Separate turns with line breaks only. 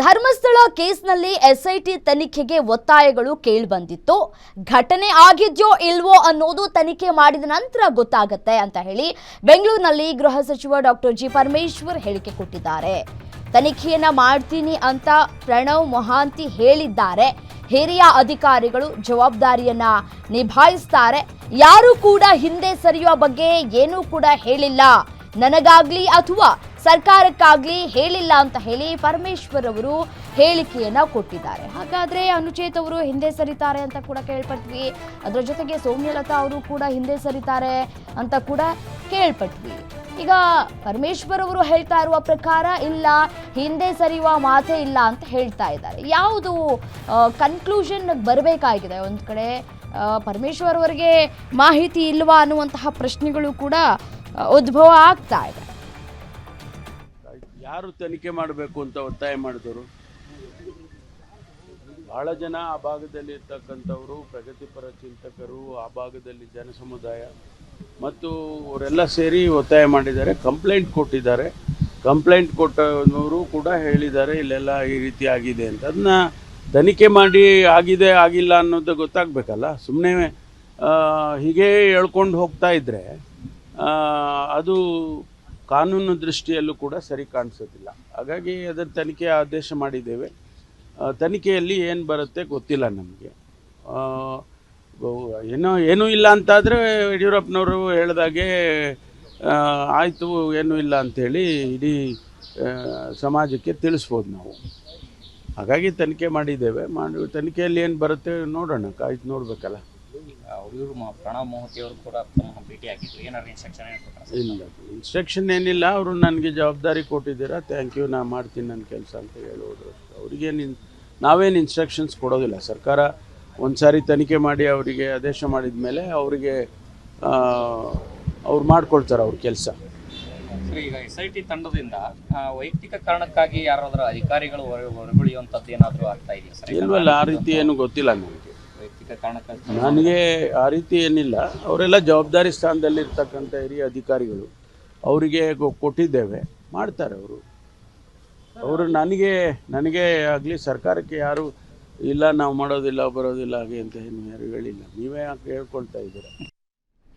ಧರ್ಮಸ್ಥಳ ಕೇಸ್ನಲ್ಲಿ ಎಸ್ಐಟಿ ತನಿಖೆಗೆ ಒತ್ತಾಯಗಳು ಕೇಳಿಬಂದಿತ್ತು. ಘಟನೆ ಆಗಿದ್ಯೋ ಇಲ್ವೋ ಅನ್ನೋದು ತನಿಖೆ ಮಾಡಿದ ನಂತರ ಗೊತ್ತಾಗತ್ತೆ ಅಂತ ಹೇಳಿ ಬೆಂಗಳೂರಿನಲ್ಲಿ ಗೃಹ ಸಚಿವ ಡಾಕ್ಟರ್ ಜಿ ಪರಮೇಶ್ವರ್ ಹೇಳಿಕೆ ಕೊಟ್ಟಿದ್ದಾರೆ. ತನಿಖೆಯನ್ನ ಮಾಡ್ತೀನಿ ಅಂತ ಪ್ರಣವ್ ಮೊಹಾಂತಿ ಹೇಳಿದ್ದಾರೆ. ಹಿರಿಯ ಅಧಿಕಾರಿಗಳು ಜವಾಬ್ದಾರಿಯನ್ನ ನಿಭಾಯಿಸ್ತಾರೆ. ಯಾರು ಕೂಡ ಹಿಂದೆ ಸರಿಯುವ ಬಗ್ಗೆ ಏನೂ ಕೂಡ ಹೇಳಿಲ್ಲ. ನನಗಾಗ್ಲಿ ಅಥವಾ ಸರ್ಕಾರಕ್ಕಾಗ್ಲಿ ಹೇಳಿಲ್ಲ ಅಂತ ಹೇಳಿ ಪರಮೇಶ್ವರ್ ಅವರು ಹೇಳಿಕೆಯನ್ನ ಕೊಟ್ಟಿದ್ದಾರೆ. ಹಾಗಾದ್ರೆ ಅನುಚೇತ್ ಅವರು ಹಿಂದೆ ಸರಿತಾರೆ ಅಂತ ಕೂಡ ಕೇಳ್ಪಟ್ವಿ. ಅದರ ಜೊತೆಗೆ ಸೌಮ್ಯಲತಾ ಅವರು ಕೂಡ ಹಿಂದೆ ಸರಿತಾರೆ ಅಂತ ಕೂಡ ಕೇಳ್ಪಟ್ವಿ. ಈಗ ಪರಮೇಶ್ವರ್ ಅವರು ಹೇಳ್ತಾ ಇರುವ ಪ್ರಕಾರ ಇಲ್ಲ, ಹಿಂದೆ ಸರಿಯುವ ಮಾತೇ ಇಲ್ಲ ಅಂತ ಹೇಳ್ತಾ ಇದ್ದಾರೆ. ಯಾವುದು ಕನ್ಕ್ಲೂಷನ್ ಬರಬೇಕಾಗಿದೆ? ಒಂದು ಕಡೆ ಪರಮೇಶ್ವರ್ ಅವರಿಗೆ ಮಾಹಿತಿ ಇಲ್ವಾ ಅನ್ನುವಂತಹ ಪ್ರಶ್ನೆಗಳು ಕೂಡ ಉದ್ಭವ ಆಗ್ತಾ ಇದೆ.
ಯಾರು ತನಿಖೆ ಮಾಡಬೇಕು ಅಂತ ಒತ್ತಾಯ ಮಾಡಿದರು ಬಹಳ ಜನ ಆ ಭಾಗದಲ್ಲಿ ಇರ್ತಕ್ಕಂಥವರು, ಪ್ರಗತಿಪರ ಚಿಂತಕರು, ಆ ಭಾಗದಲ್ಲಿ ಜನ ಸಮುದಾಯ ಮತ್ತು ಅವರೆಲ್ಲ ಸೇರಿ ಒತ್ತಾಯ ಮಾಡಿದ್ದಾರೆ, ಕಂಪ್ಲೇಂಟ್ ಕೊಟ್ಟಿದ್ದಾರೆ. ಕಂಪ್ಲೇಂಟ್ ಕೊಟ್ಟವರು ಕೂಡ ಹೇಳಿದ್ದಾರೆ, ಇಲ್ಲೆಲ್ಲ ಈ ರೀತಿ ಆಗಿದೆ ಅಂತ. ಅದನ್ನ ತನಿಖೆ ಮಾಡಿ ಆಗಿದೆ, ಆಗಿಲ್ಲ ಅನ್ನೋದು ಗೊತ್ತಾಗಬೇಕಲ್ಲ? ಸುಮ್ಮನೆ ಹೀಗೆ ಹೇಳ್ಕೊಂಡು ಹೋಗ್ತಾ ಇದ್ದರೆ ಅದು ಕಾನೂನು ದೃಷ್ಟಿಯಲ್ಲೂ ಕೂಡ ಸರಿ ಕಾಣಿಸೋದಿಲ್ಲ. ಹಾಗಾಗಿ ಅದರ ತನಿಖೆ ಆದೇಶ ಮಾಡಿದ್ದೇವೆ. ತನಿಖೆಯಲ್ಲಿ ಏನು ಬರುತ್ತೆ ಗೊತ್ತಿಲ್ಲ ನಮಗೆ. ಏನೋ, ಏನೂ ಇಲ್ಲ ಅಂತಾದರೆ ಯಡಿಯೂರಪ್ಪನವರು ಹೇಳಿದಾಗೆ ಆಯಿತು, ಏನೂ ಇಲ್ಲ ಅಂಥೇಳಿ ಇಡೀ ಸಮಾಜಕ್ಕೆ ತಿಳಿಸ್ಬೋದು ನಾವು. ಹಾಗಾಗಿ ತನಿಖೆ ಮಾಡಿದ್ದೇವೆ. ಮಾಡಿ, ತನಿಖೆಯಲ್ಲಿ ಏನು ಬರುತ್ತೆ ನೋಡೋಣ ಕಾಯ್ತು ನೋಡಬೇಕಲ್ಲ.
ಇವರು ಪ್ರಣವ್ ಮೋಹತಿ ಅವರು ಕೂಡ ತಮ್ಮ ಭೇಟಿ ಆಗಿದ್ರು ಏನಾದ್ರು ಇನ್ಸ್ಟ್ರಕ್ಷನ್
ಇಲ್ಲ ಇನ್ಸ್ಟ್ರಕ್ಷನ್ ಏನಿಲ್ಲ ಅವರು ನನಗೆ ಜವಾಬ್ದಾರಿ ಕೊಟ್ಟಿದ್ದೀರಾ ಥ್ಯಾಂಕ್ ಯು ನಾ ಮಾಡ್ತೀನಿ ನನ್ನ ಕೆಲಸ ಅಂತ ಹೇಳುವುದು ಅವರಿಗೆ ನಾವೇನು ಇನ್ಸ್ಟ್ರಕ್ಷನ್ಸ್ ಕೊಡೋದಿಲ್ಲ. ಸರ್ಕಾರ ಒಂದು ಸಾರಿ ತನಿಖೆ ಮಾಡಿ ಅವರಿಗೆ ಆದೇಶ ಮಾಡಿದ ಮೇಲೆ ಅವರಿಗೆ ಅವ್ರು ಮಾಡ್ಕೊಳ್ತಾರೆ ಅವ್ರ ಕೆಲಸ.
ಈಗ ಎಸ್ ಐ ಟಿ ತಂಡದಿಂದ ವೈಯಕ್ತಿಕ ಕಾರಣಕ್ಕಾಗಿ ಯಾರಾದ್ರೂ ಅಧಿಕಾರಿಗಳು ಹೊರ ಹೊರಗುಳಿಯುವಂಥದ್ದು ಏನಾದರೂ ಆಗ್ತಾ ಇದೆಯಾ ಸರ್?
ಇಲ್ವಲ್ಲ ಆ ರೀತಿ ಏನು ಗೊತ್ತಿಲ್ಲ ನನಗೆ.
ವೈಯಕ್ತಿಕ ಕಾರಣಕ್ಕಾಗಿ?
ನನಗೆ ಆ ರೀತಿ ಏನಿಲ್ಲ. ಅವರೆಲ್ಲ ಜವಾಬ್ದಾರಿ ಸ್ಥಾನದಲ್ಲಿ ಸ್ಥಾನದಲ್ಲಿರ್ತಕ್ಕಂಥ ಹಿರಿಯ ಅಧಿಕಾರಿಗಳು ಅವರಿಗೆ ಕೊಟ್ಟಿದ್ದೇವೆ. ಮಾಡ್ತಾರೆ ಅವರು. ಅವರು ನನಗೆ ನನಗೆ ಆಗಲಿ ಸರ್ಕಾರಕ್ಕೆ ಯಾರು ಇಲ್ಲ, ನಾವು ಮಾಡೋದಿಲ್ಲ, ಬರೋದಿಲ್ಲ, ಹಾಗೆ ಅಂತ ಏನು ಯಾರು ಹೇಳಿಲ್ಲ. ನೀವೇ ಯಾಕೆ ಹೇಳ್ಕೊಳ್ತಾ ಇದ್ದೀರಾ?